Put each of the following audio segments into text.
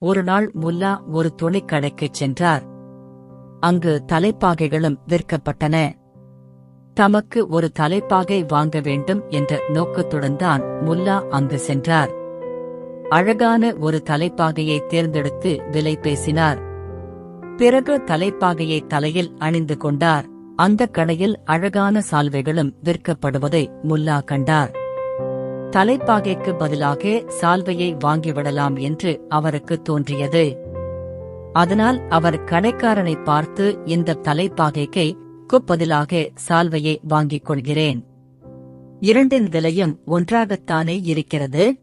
ஒரு நாள் முல்லா ஒரு துணிக்கடைக்குச் சென்றார். அங்கு தலைப்பாகைகளும் விற்கப்பட்டன. தமக்கு ஒரு தலைப்பாகை வாங்க வேண்டும் என்ற நோக்கத்துடன் தான் முல்லா அங்கு சென்றார். அழகான ஒரு தலைப்பாகையை தேர்ந்தெடுத்து விலை பேசினார். பிறகு தலைப்பாகையை தலையில் அணிந்து கொண்டார். அந்த கடையில் அழகான சால்வைகளும் விற்கப்படுவதை முல்லா கண்டார். தலைப்பாகைக்கு பதிலாக சால்வையை வாங்கிவிடலாம் என்று அவருக்கு தோன்றியது. அதனால் அவர் கடைக்காரனை பார்த்து இந்த தலைப்பாகைக்கு பதிலாக சால்வையை வாங்கிக் கொள்கிறேன். இரண்டின் விலையும் ஒன்றாகத்தானே இருக்கிறது?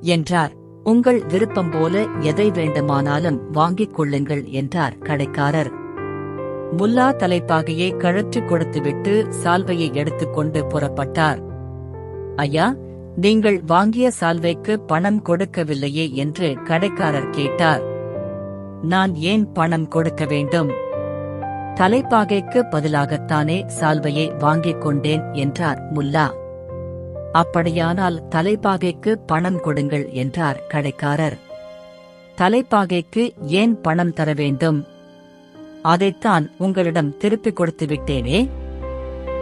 என்றார். உங்கள் விருப்பம் போல எதை வேண்டுமானாலும் வாங்கிக் கொள்ளுங்கள் என்றார் கடைக்காரர். முல்லா தலைப்பாகையை கழற்றி கொடுத்துவிட்டு சால்வையை எடுத்துக்கொண்டு புறப்பட்டார். ஐயா நீங்கள் வாங்கிய சால்வைக்கு பணம் கொடுக்கவில்லையே என்று கடைக்காரர் கேட்டார். நான் ஏன் பணம் கொடுக்க வேண்டும்? தலைப்பாகைக்கு பதிலாகத்தானே சால்வையை வாங்கிக் கொண்டேன் என்றார் முல்லா. அப்படியானால் தலைப்பாகைக்கு பணம் கொடுங்கள் என்றார் கடைக்காரர். தலைப்பாகைக்கு ஏன் பணம் தர வேண்டும்? அதைத்தான் உங்களிடம் திருப்பிக் கொடுத்து விட்டேனே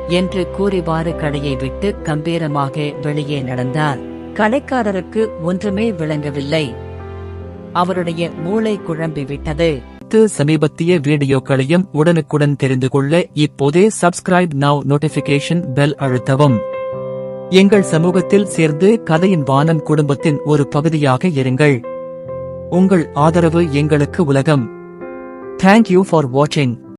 என்று கூறிவாறு கடையை விட்டு கம்பீரமாக வெளியே நடந்தார். கடைக்காரருக்கு ஒன்றுமே விளங்கவில்லை. அவருடைய மூளை குழம்பிவிட்டது. சமீபத்திய வீடியோக்களையும் உடனுக்குடன் தெரிந்து கொள்ள இப்போதே சப்ஸ்கிரைப் நவ் நோட்டிபிகேஷன் பெல் அழுத்தவும். எங்கள் சமூகத்தில் சேர்ந்து கதையின் வானம் குடும்பத்தின் ஒரு பகுதியாக இருங்கள். உங்கள் ஆதரவு எங்களுக்கு உலகம். தேங்க்யூ ஃபார் வாட்சிங்